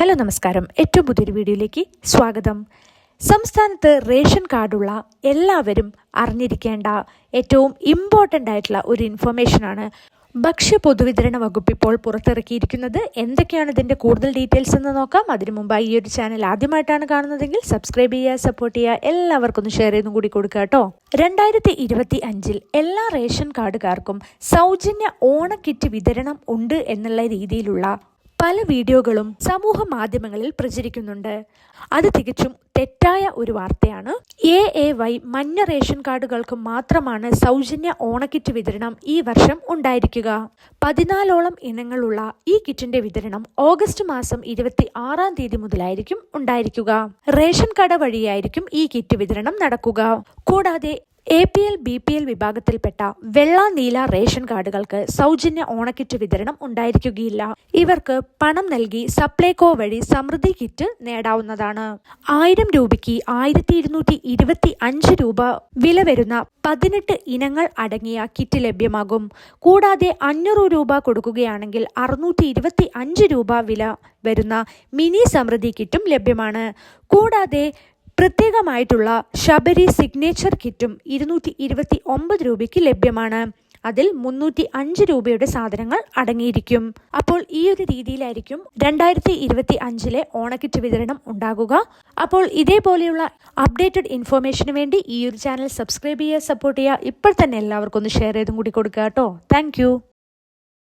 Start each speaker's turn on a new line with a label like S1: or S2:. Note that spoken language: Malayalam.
S1: ഹലോ നമസ്കാരം. ഏറ്റവും പുതിയൊരു വീഡിയോയിലേക്ക് സ്വാഗതം. സംസ്ഥാനത്ത് റേഷൻ കാർഡുള്ള എല്ലാവരും അറിഞ്ഞിരിക്കേണ്ട ഏറ്റവും ഇമ്പോർട്ടന്റ് ആയിട്ടുള്ള ഒരു ഇൻഫർമേഷനാണ് ഭക്ഷ്യ പൊതുവിതരണ വകുപ്പ് ഇപ്പോൾ പുറത്തിറക്കിയിരിക്കുന്നത്. എന്തൊക്കെയാണ് ഇതിന്റെ കൂടുതൽ ഡീറ്റെയിൽസ് എന്ന് നോക്കാം. അതിനു മുമ്പായി ഈ ഒരു ചാനൽ ആദ്യമായിട്ടാണ് കാണുന്നതെങ്കിൽ സബ്സ്ക്രൈബ് ചെയ്യുക സപ്പോർട്ട് ചെയ്യുക എല്ലാവർക്കും ഒന്ന് ഷെയർ ചെയ്തും കൂടി കൊടുക്കുക കേട്ടോ. രണ്ടായിരത്തി ഇരുപത്തി അഞ്ചിൽ എല്ലാ റേഷൻ കാർഡുകാർക്കും സൗജന്യ ഓണക്കിറ്റ് വിതരണം ഉണ്ട് എന്നുള്ള രീതിയിലുള്ള പല വീഡിയോകളും സമൂഹ മാധ്യമങ്ങളിൽ പ്രചരിക്കുന്നുണ്ട്. അത് തികച്ചും തെറ്റായ ഒരു വാർത്തയാണ്. എ എ വൈ മഞ്ഞ റേഷൻ കാർഡുകൾക്ക് മാത്രമാണ് സൗജന്യ ഓണക്കിറ്റ് വിതരണം ഈ വർഷം ഉണ്ടായിരിക്കുക. പതിനാലോളം ഇനങ്ങളുള്ള ഈ കിറ്റിന്റെ വിതരണം ഓഗസ്റ്റ് മാസം ഇരുപത്തി ആറാം തീയതി മുതലായിരിക്കും ഉണ്ടായിരിക്കുക. റേഷൻ കട വഴിയായിരിക്കും ഈ കിറ്റ് വിതരണം നടക്കുക. കൂടാതെ A P L B P L വിഭാഗത്തിൽപ്പെട്ട വെള്ള നീല റേഷൻ കാർഡുകൾക്ക് സൗജന്യ ഓണക്കിറ്റ് വിതരണം ഉണ്ടായിരിക്കുകയില്ല. ഇവർക്ക് പണം നൽകി സപ്ലൈകോ വഴി സമൃദ്ധി കിറ്റ് നേടാവുന്നതാണ്. ആയിരം രൂപയ്ക്ക് ആയിരത്തി ഇരുന്നൂറ്റി ഇരുപത്തി അഞ്ച് രൂപ വില വരുന്ന പതിനെട്ട് ഇനങ്ങൾ അടങ്ങിയ കിറ്റ് ലഭ്യമാകും. കൂടാതെ അഞ്ഞൂറ് രൂപ കൊടുക്കുകയാണെങ്കിൽ അറുന്നൂറ്റി ഇരുപത്തി അഞ്ച് രൂപ വില വരുന്ന മിനി സമൃദ്ധി കിറ്റും ലഭ്യമാണ്. കൂടാതെ പ്രത്യേകമായിട്ടുള്ള ശബരി സിഗ്നേച്ചർ കിറ്റും ഇരുന്നൂറ്റി ഇരുപത്തി ഒമ്പത് രൂപയ്ക്ക് ലഭ്യമാണ്. അതിൽ മുന്നൂറ്റി അഞ്ച് രൂപയുടെ സാധനങ്ങൾ അടങ്ങിയിരിക്കും. അപ്പോൾ ഈ ഒരു രീതിയിലായിരിക്കും രണ്ടായിരത്തി ഇരുപത്തി അഞ്ചിലെ ഓണക്കിറ്റ് വിതരണം ഉണ്ടാകുക. അപ്പോൾ ഇതേപോലെയുള്ള അപ്ഡേറ്റഡ് ഇൻഫോർമേഷന് വേണ്ടി ഈ ഒരു ചാനൽ സബ്സ്ക്രൈബ് ചെയ്യുക സപ്പോർട്ട് ചെയ്യുക. ഇപ്പോൾ തന്നെ എല്ലാവർക്കും ഒന്ന് ഷെയർ ചെയ്തും കൂടി കൊടുക്കുക കേട്ടോ. താങ്ക്